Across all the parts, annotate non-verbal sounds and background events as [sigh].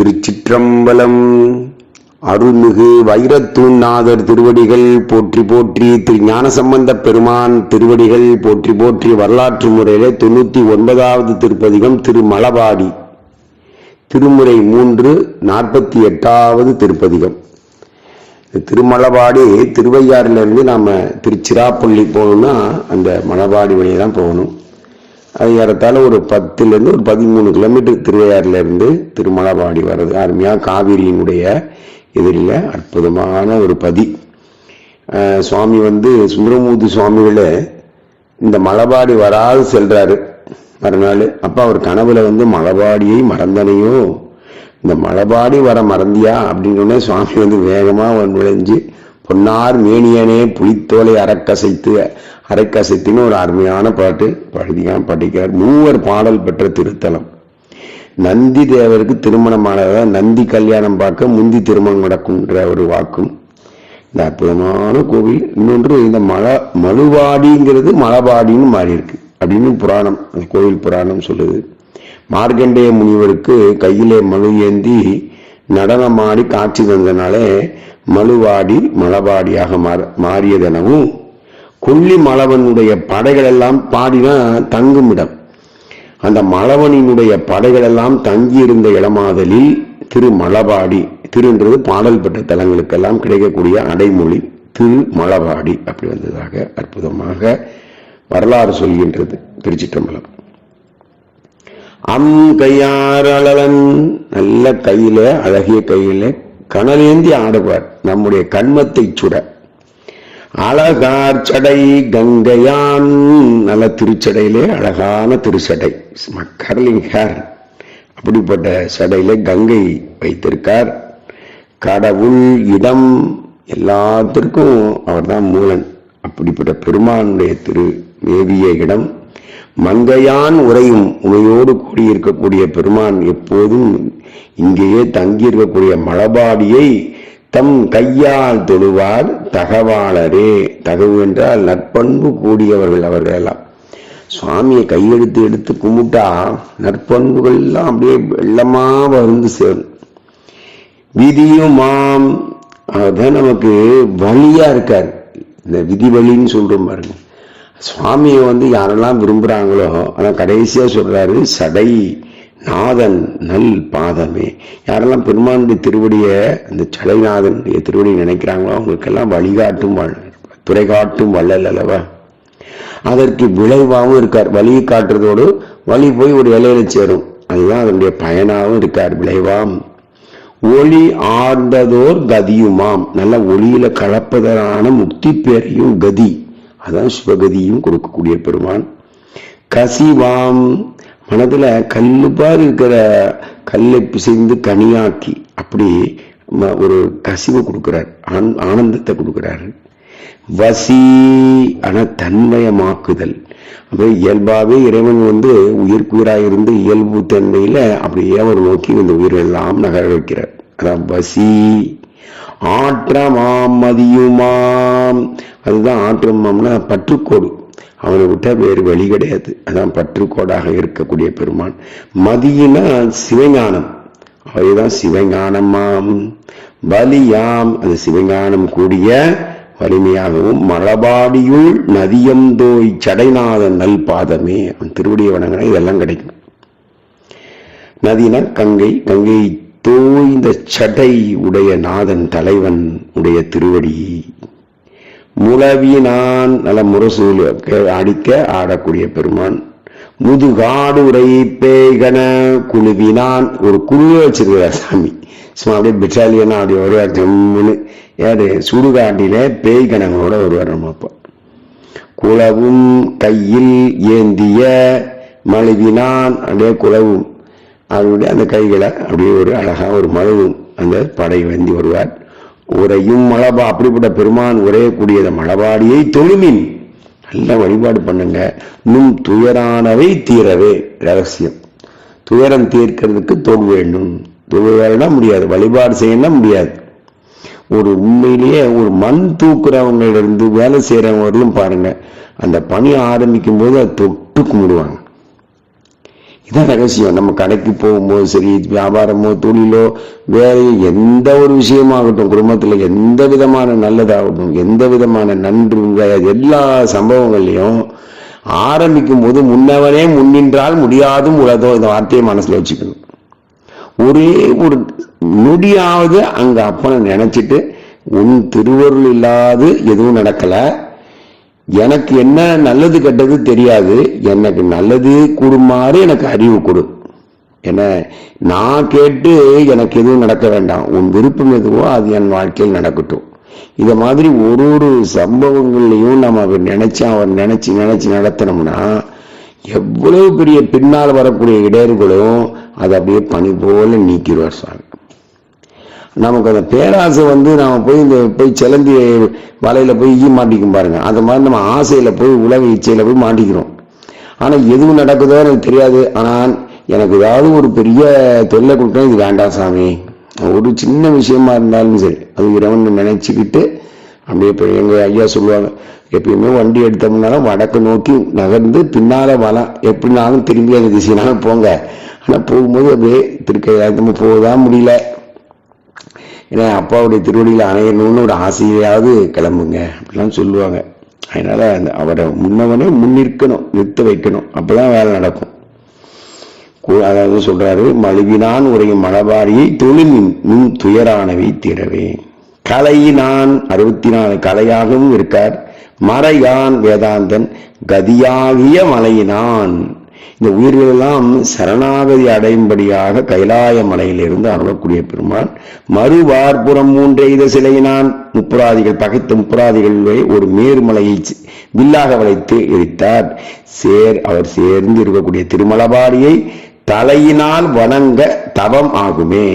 திருச்சிற்றம்பலம். அருள்மிகு வைரத்தூநாதர் திருவடிகள் போற்றி போற்றி திரு ஞானசம்பந்த பெருமான் திருவடிகள் போற்றி போற்றி வரலாற்று முறையில் தொண்ணூற்றி ஒன்பதாவது திருப்பதிகம் திருமலபாடி. திருமுறை மூன்று நாற்பத்தி எட்டாவது திருப்பதிகம். திருமலபாடி திருவையாறிலிருந்து நாம் திருச்சிராப்பள்ளி போகணும்னா அந்த மலபாடி வழியை தான் போகணும். அது ஏறத்தாழ ஒரு பத்துலேருந்து ஒரு பதிமூணு கிலோமீட்டர் திருவையாறுலேருந்து திருமலாபாடி திருமலபாடி வர்றது. அருமையாக காவிரியினுடைய எதிரில் அற்புதமான ஒரு பதி. சுவாமி வந்து சுந்தரமூர்த்தி சுவாமிகள இந்த மலபாடி வராது செல்றாரு. மறுநாள் அப்போ அவர் கனவுல வந்து மலபாடியை மறந்தனையோ இந்த மலபாடி வர மறந்தியா அப்படின்னு சுவாமி வந்து வேகமாக நுழைஞ்சு பொன்னார் மேனியனே புலித்தோலை அறக்கசைத்து அரைக்கசைத்துன்னு ஒரு அருமையான பாட்டு பழுதியான் படிக்கிறார் மூவர் பாடல் பெற்ற திருத்தலம். நந்தி தேவருக்கு திருமணமானதாக நந்தி கல்யாணம் பார்க்க முந்தி திருமணம் நடக்கும்ன்ற ஒரு வாக்கும். இந்த அற்புதமான கோவில். இன்னொன்று இந்த மல மலுவாடிங்கிறது மலபாடின்னு மாறி இருக்கு அப்படின்னு புராணம் அந்த கோவில் புராணம் சொல்லுது. மார்க்கண்டேய முனிவருக்கு கையிலே மலு ஏந்தி நடனமாடி காட்சி தந்தனாலே மலுவாடி மலபாடியாக மாற மாறியதெனவும் கொல்லி மலவனுடைய படைகள் எல்லாம் பாடினா தங்கும் இடம் அந்த மலவனினுடைய படைகள் எல்லாம் தங்கியிருந்த இடமாதலில் திரு மலபாடி திருன்றது பாடல் பெற்ற தலங்களுக்கெல்லாம் கிடைக்கக்கூடிய அடைமொழி திரு மலபாடி அப்படி வந்ததாக அற்புதமாக வரலாறு சொல்கின்றது திருச்சிற்றம்பலம். அம் கையாரளன் நல்ல கையில அழகிய கையில கனலேந்தி ஆடுவார் நம்முடைய கண்மத்தை சுட. அழகார் சடை கங்கையான் நல்ல திருச்சடையிலே அழகான திருச்சடை. Curling hair. அப்படிப்பட்ட சடையில கங்கை வைத்திருக்கார். கடவுள் இடம் எல்லாத்திற்கும் அவர்தான் மூலன். அப்படிப்பட்ட பெருமானுடைய திரு மேவிய இடம். மங்கையான் உரையும் உமையோடு கூடியிருக்கக்கூடிய பெருமான் எப்போதும் இங்கேயே தங்கியிருக்கக்கூடிய மலபாடியை தம் கையால் தொழுவார் தகவாளரே. தகவு என்றால் நற்பண்பு கூடியவர்கள் அவர்கள் எல்லாம் சுவாமியை கையெடுத்து எடுத்து கும்பிட்டா நற்பண்புகள் எல்லாம் அப்படியே வெள்ளமா வந்து சேரும். விதியுமாம் அதுதான் நமக்கு வழியா இருக்கார். இந்த விதி வழின்னு சொல்றோம் பாருங்க. சுவாமியை வந்து யாரெல்லாம் விரும்புறாங்களோ ஆனா கடைசியா சொல்றாரு சடை. நாதன் நல் பாதமே. யாரெல்லாம் பெருமானுடைய திருவடியை அந்த சடைநாதனுடைய திருவடியை நினைக்கிறாங்களோ அவங்களுக்கெல்லாம் வழிகாட்டும் துறை காட்டும் வள்ளல் அல்லவா? அதற்கு விளைவாகவும் இருக்கார். வழியை காட்டுறதோடு வழி போய் ஒரு இலையில சேரும். அதுதான் அதனுடைய பயனாகவும் இருக்கார். விளைவாம். ஒளி ஆர்ந்ததோர் கதியுமாம். நல்ல ஒளியில கலப்பதனான முக்தி பேரையும் கதி. அதான் சிவகதியும் கொடுக்கக்கூடிய பெருமான். கசிவாம். மனதுல கல்லுபார் இருக்கிற கல்லை பிசைந்து கனியாக்கி அப்படி ஒரு கசிவு ஆன் ஆனந்தத்தை கொடுக்குறாரு. வசி ஆன தன்மயமாக்குதல். அப்போ இயல்பாகவே இறைவன் வந்து உயிர்க்குயிராக இருந்து இயல்பு தன்மையில் அப்படியே அவர் நோக்கி இந்த உயிரெல்லாம் நகர வைக்கிறார். அதான் வசி. ஆற்றமாம் மதியுமாம். அதுதான் ஆற்றமாம்னா பற்றுக்கோடு. அவனை விட்டால் வேறு வழி கிடையாது. அதான் பற்றுக்கோடாக இருக்கக்கூடிய பெருமான். மதியினா சிவஞானம். அவைதான் சிவஞானமாம். பலியாம். அது சிவஞானம் கூடிய வலிமையாகவும் மலபாடியுள் நதியந்தோய் சடைநாதன் நல் பாதமே அவன் திருவடியை வணங்கினா இதெல்லாம் கிடைக்கும். நதினா கங்கை கங்கை தோய்ந்த சடை உடைய நாதன் தலைவன் உடைய திருவடி. முளவினான் நல்ல முரசூல். அடிக்க ஆடக்கூடிய பெருமான். முதுகாடு உரை பேய்கன குழுவினான். ஒரு குழுவை வச்சிருக்கிறார் சாமி. சும்மா அப்படியே பெட்டாலியனா அப்படி வருவார் ஜம்முன்னு. யாரு சுடுகாட்டில பேய் கணங்களோட வருவார் நம்ம அப்பா. குளவும் கையில் ஏந்திய மழுவினான். அப்படியே குளவும் அவருடைய அந்த கைகளை அப்படியே ஒரு அழகா ஒரு மழுவும். அந்த படை வந்தி வருவார். உரையும் மலபா அப்படிப்பட்ட பெருமான் உரையக்கூடியத மலபாடியை தொழுமின். நல்ல வழிபாடு பண்ணுங்க. நும் துயரானவை தீரவே ரகசியம் துயரம் தீர்க்கிறதுக்கு தொழு வேண்டும். தொழு முடியாது. வழிபாடு செய்யணும் முடியாது. ஒரு உண்மையிலேயே ஒரு மண் தூக்குறவங்களிருந்து வேலை செய்கிறவங்களும் பாருங்க அந்த பணி ஆரம்பிக்கும் போது அதை தொட்டு கும்பிடுவாங்க. இதான் ரகசியம். நம்ம கடைக்கு போகும்போது சரி வியாபாரமோ தொழிலோ வேற எந்த ஒரு விஷயமாகட்டும் குடும்பத்தில் எந்த விதமான நல்லதாகட்டும் எந்த விதமான நன்று எல்லா சம்பவங்கள்லையும் ஆரம்பிக்கும் போது முன்னவனே முன்னின்றால் முடியாதும் உலகம் இந்த வார்த்தையை மனசில் வச்சுக்கணும். ஒரே ஒரு நொடியாவது அங்கே அப்பனை நினச்சிட்டு உன் திருவருள் இல்லாது எதுவும் நடக்கல. எனக்கு என்ன நல்லது கெட்டது தெரியாது. எனக்கு நல்லது கூடுமாறு எனக்கு அறிவு கொடு. என்ன? நான் கேட்டு எனக்கு எதுவும் நடக்க வேண்டாம். உன் விருப்பம் எதுவோ அது என் வாழ்க்கையில் நடக்கட்டும். இதை மாதிரி ஒரு ஒரு சம்பவங்கள்லையும் நம்ம அவர் நினைச்சு அவர் நினைச்சு நினைச்சு நடத்தினோம்னா எவ்வளவு பெரிய பின்னால் வரக்கூடிய இடையர்களும் அதை அப்படியே பணி போல நீக்கிடுவார் சுவாமி நமக்கு அந்த பேராசை வந்து நாம் போய் இந்த போய் சிலந்தி வலையில் போய் ஈ மாட்டிக்கும் பாருங்கள் அந்த மாதிரி நம்ம ஆசையில் போய் உலக இச்சையில் போய் மாட்டிக்கிறோம். ஆனால் எதுவும் நடக்குதோ எனக்கு தெரியாது. ஆனால் எனக்கு ஏதாவது ஒரு பெரிய தொல்லை கொடுத்தா இது வேண்டாம் சாமி. ஒரு சின்ன விஷயமா இருந்தாலும் சரி. அது இறைவன் நினைச்சுக்கிட்டு அப்படியே இப்போ எங்கள் ஐயா சொல்லுவாங்க எப்பயுமே வண்டி எடுத்தோம்னாலும் வடக்கு நோக்கி நகர்ந்து பின்னால் வளம் எப்படினாலும் திரும்பி அந்த திசைனாலும் போங்க. ஆனால் போகும்போது அப்படியே திருக்க போக தான் முடியல. ஏன்னா அப்பாவுடைய திருவடியில் அணையணும்னு ஒரு ஆசையாவது கிளம்புங்க அப்படிலாம் சொல்லுவாங்க. அதனால அந்த அவரை முன்னவனே முன்னிற்கணும் நிறுத்த வைக்கணும். அப்பதான் வேலை நடக்கும். அதாவது சொல்றாரு மழுவினான் உரையும் மலபாரியை தொழிலின் நின் துயரானவை தீரவே. கலையினான் அறுபத்தி நாலு கலையாகவும் இருக்கார். மறையான் வேதாந்தன் கதியாகிய மலையினான் இந்த உயிர்களெல்லாம் சரணாகதி அடையும்படியாக கைலாய மலையிலிருந்து அருளக்கூடிய பெருமான் மறுவார்புறம் மூன்றெய்த சிலையினான் முப்புராதிகள் பகைத்த முப்புராதிகளை ஒரு மேருமலையை வில்லாக வளைத்து எரித்தார். சேர் அவர் சேர்ந்து இருக்கக்கூடிய திருமலபாரியை தலையினால் வணங்க தவம் ஆகுமே.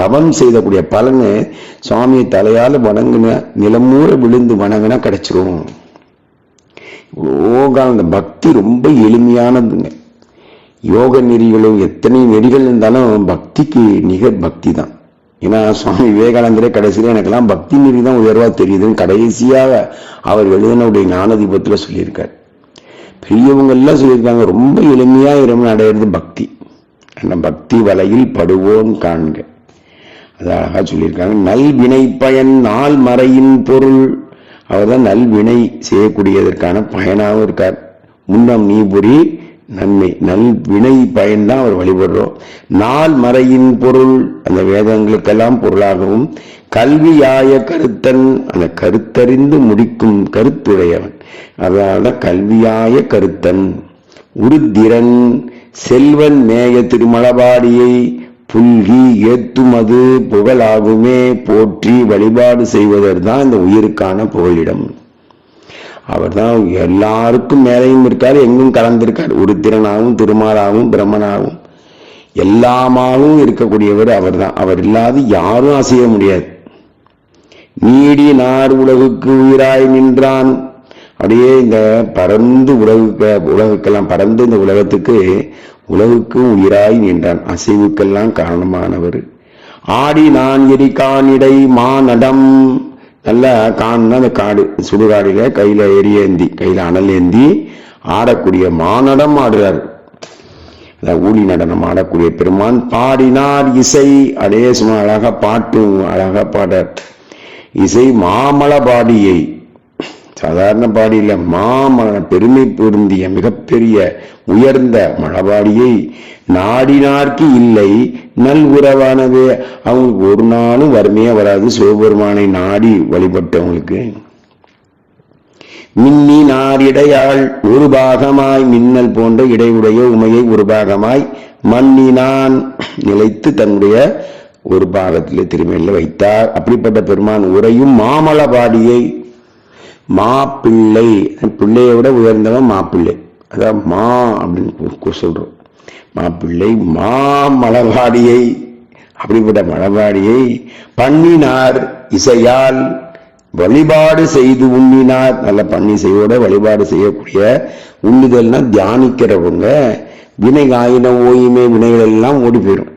தவம் செய்தக்கூடிய பலனு சுவாமியை தலையால் வணங்குன நிலமூற விழுந்து வணங்கினா கிடைச்சிரும். இவ்வளோ காலம் இந்த பக்தி ரொம்ப எளிமையானதுங்க. யோக நெறிகளும் எத்தனை நெறிகள் இருந்தாலும் பக்திக்கு நிகர் பக்தி தான் ஏன்னா சுவாமி விவேகானந்தரே கடைசியில் எனக்கெல்லாம் பக்தி நெறி தான் உயர்வாக தெரியுதுன்னு கடைசியாக அவர் எழுதினுடைய ஞானதீபத்தில் சொல்லியிருக்கார். பெரியவங்க எல்லாம் சொல்லியிருக்காங்க ரொம்ப எளிமையாக இறைவன் அடையிறது பக்தி. அந்த பக்தி வலையில் படுவோம் காண்க. அது அழகாக சொல்லியிருக்காங்க நல்வினை பயன் நாள் மறையின் பொருள். அவர்தான் நல்வினை செய்யக்கூடியதற்கான பயனாகவும் இருக்கார். முன்னம் நீபுரி நன்மை நல் வினை பயன்தான் அவர் வழிபடுறோம். நாள் மறையின் பொருள் அந்த வேதங்களுக்கெல்லாம் பொருளாகவும் கல்வியாய கருத்தன் அந்த கருத்தறிந்து முடிக்கும் கருத்துடையவன். அதனால கல்வியாய கருத்தன் உருத்திரன் செல்வன் மேய திருமலபாடியை புல்கி ஏத்துமது புகழாகுமே போற்றி வழிபாடு செய்வதற்தான் இந்த உயிருக்கான அவர் அவர்தான் எல்லாருக்கும் மேலையும் இருக்கார் எங்கும் கலந்திருக்கார். உருத்திரனாகவும் திருமாலாகவும் பிரம்மனாகவும். எல்லாமாகவும் இருக்கக்கூடியவர் அவர்தான். அவர் இல்லாது யாரும் அசைய முடியாது. நீடி நார் உலகுக்கு உயிராய் நின்றான். அப்படியே இந்த பறந்து உலகுக்கு உலகுக்கெல்லாம் பறந்து இந்த உலகத்துக்கு உலகுக்கு உயிராய் நின்றான். அசைவுக்கெல்லாம் காரணமானவர். ஆடி நான் எரி காணிடை மானடம் நல்ல கான்னா அந்த காடு சுடுகாடுல கையில எரியேந்தி கையில அனல் ஏந்தி ஆடக்கூடிய மானடம் ஆடுறார். அந்த ஊழி நடனம் ஆடக்கூடிய பெருமான் பாடினார் இசை. அதே சும்மா அழகா பாட்டும் அழகா பாடார் இசை மாமல பாடியை. சாதாரண பாடி இல்ல மாமல பெருமை பொருந்திய மிகப்பெரிய உயர்ந்த மலபாடியை நாடினார்க்கு இல்லை நல் உறவானது. அவங்களுக்கு ஒரு நாளும் வறுமையா வராது. சிவபெருமானை நாடி வழிபட்டவங்களுக்கு மின்னி நார் ஒரு பாகமாய் மின்னல் போன்ற இடையுடைய உமையை ஒரு பாகமாய் மண்ணினான் நிலைத்து தன்னுடைய ஒரு பாகத்திலே திருமையில வைத்தார். அப்படிப்பட்ட பெருமான் உரையும் மாமலபாடியை மாப்பிள்ளை. பிள்ளையை விட உயர்ந்தவன் மாப்பிள்ளை. அதான் மா அப்படின்னு சொல்றோம். மாப்பிள்ளை மாமலபாடியை அப்படிப்பட்ட மலவாடியை பண்ணினார் இசையால். வழிபாடு செய்து உண்ணினார். நல்ல பன்னிசையோட வழிபாடு செய்யக்கூடிய உண்ணுதல்னா தியானிக்கிறவங்க வினை ஆயின ஓயுமே வினைகள் எல்லாம் ஓடி போயிடும்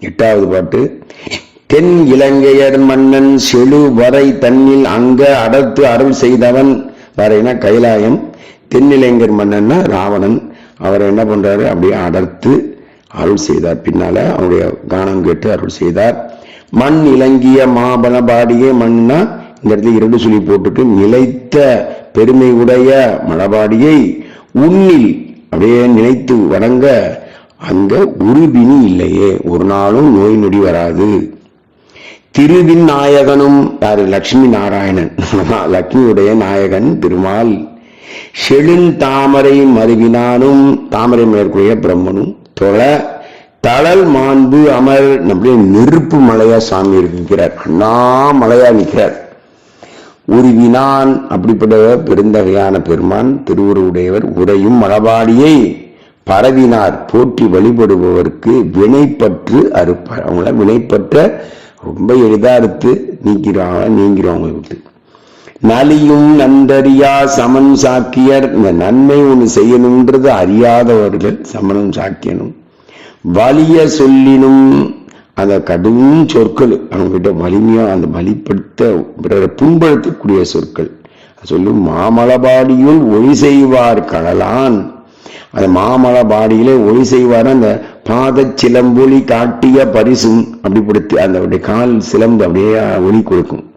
எட்டாவது பாட்டு தென் இலங்கையர் மன்னன் செழு வரை தன்னில் அங்க அடர்த்து அருள் செய்தவன். வரைனா கைலாயம். தென்னிலங்கர் மன்னன்னா ராவணன். அவர் என்ன பண்றாரு? அப்படியே அடர்த்து அருள் செய்தார். பின்னால அவருடைய கானம் கேட்டு அருள் செய்தார். மண் இலங்கிய மாபல பாடியே மண்னா இந்த இடத்துல இரண்டு சொல்லி போட்டுட்டு நிலைத்த பெருமை உடைய மலபாடியை உன்னில் அப்படியே நினைத்து வணங்க அங்க உருபினி இல்லையே ஒரு நாளும் நோய் நொடி வராது. திருவின் நாயகனும் யாரு? லட்சுமி நாராயணன். [laughs] லக்ஷ்மியுடைய நாயகன் திருமால் செழுந்தாமரை மருவினானும் தாமரை மேற்கூடிய பிரம்மனும் தொழ தளல் மாண்பு அமர் அப்படியே நெருப்பு மலையா சாமி இருக்கிறார். அண்ணாமலையா நிற்கிறார். உருவினான் அப்படிப்பட்ட பெருந்தகையான பெருமான் திருவுருவுடையவர் உரையும் மலபாடியை பரவினார். போற்றி வழிபடுபவருக்கு வினைப்பற்று அறுப்பார். அவங்கள வினைப்பற்ற ரொம்ப எளிதா அறுத்து நீக்கிறாங்க நீங்கிறவங்க விட்டு நலியும் நன்றறியா சமன் சாக்கியர். இந்த நன்மை ஒன்று செய்யணுன்றது அறியாதவர்கள் சமணம் சாக்கியனும். வலிய சொல்லினும் அந்த கடும் சொற்கள் அவங்ககிட்ட வலிமையாக அந்த வலிப்படுத்த பிறரை புண்படுத்தக்கூடிய சொற்கள். சொல்லும் மாமலபாடியுள் ஒளி செய்வார் கடலான். அந்த மாமலபாடியிலே ஒளி செய்வார் அந்த பாத சிலம்பொலி காட்டிய பரிசும். அப்படிப்படுத்தி அந்த கால் சிலம்பு அப்படியே ஒளி கொடுக்கும்.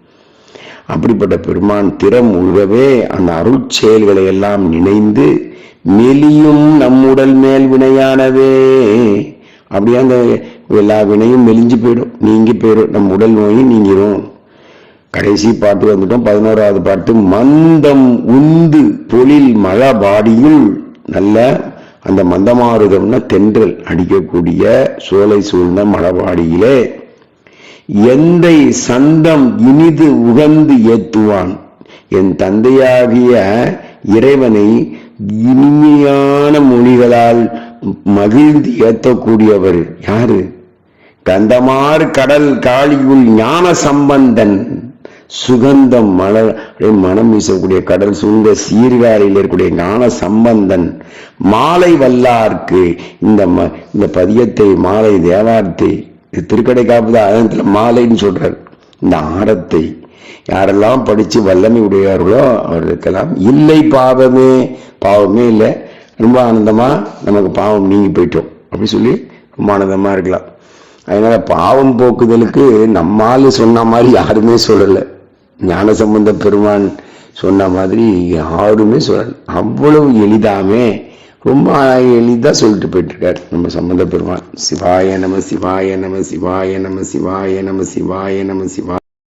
அப்படிப்பட்ட பெருமான் திறம் உழுகவே அந்த அருட்செயல்களை எல்லாம் நினைந்து மெலியும் நம்முடல் மேல் வினையானவே அப்படியே அந்த எல்லா வினையும் மெலிஞ்சு போயிடும். நீங்கி போயிடும் நம்ம உடல் நோயும் நீங்கிரும். கடைசி பாட்டு வந்துட்டோம். பதினோராவது பாட்டு மந்தம் உந்து பொழில் மழபாடியுள் நல்ல அந்த மந்தமாருதம்னா தென்றல் அடிக்கக்கூடிய சோலை சூழ்ந்த மழபாடியிலே எந்தை சந்தம் இனிது உகந்து ஏத்துவான். என் தந்தையாகிய இறைவனை இனிமையான மொழிகளால் மகிழ்ந்து ஏத்தக்கூடியவர் யாரு? கந்தமார் கடல் காளியுள் ஞான சம்பந்தன். சுகந்தம் மலர் மனம் வீசக்கூடிய கடல் சூழ்ந்த சீர்காழியில் இருக்கக்கூடிய ஞான சம்பந்தன். மாலை வல்லார்க்கு இந்த ம இந்த பதியத்தை மாலை தேவார்த்தை இது திருக்கடை காப்புது அதனத்துல மாலைன்னு சொல்றார். இந்த ஆரத்தை யாரெல்லாம் படித்து வல்லமை உடையார்களோ அவர்களுக்கெல்லாம் இல்லை பாவமே. பாவமே இல்லை. ரொம்ப ஆனந்தமாக நமக்கு பாவம் நீங்கி போயிட்டோம். அப்படி சொல்லி ரொம்ப ஆனந்தமாக இருக்கலாம். அதனால் பாவம் போக்குதலுக்கு நம்மால் சொன்ன மாதிரி யாருமே சொல்லலை. ஞான சம்பந்த பெருமான் சொன்ன மாதிரி யாருமே சொல்லலை. அவ்வளவு எளிதாமே. ரொம்ப எளிதா சொல்லிட்டு போயிட்டுருக்கார் நம்ம சம்மந்த பெருமான் சிவாய நம சிவாய நம சிவாய நம சிவாய நம சிவாய நம சிவாய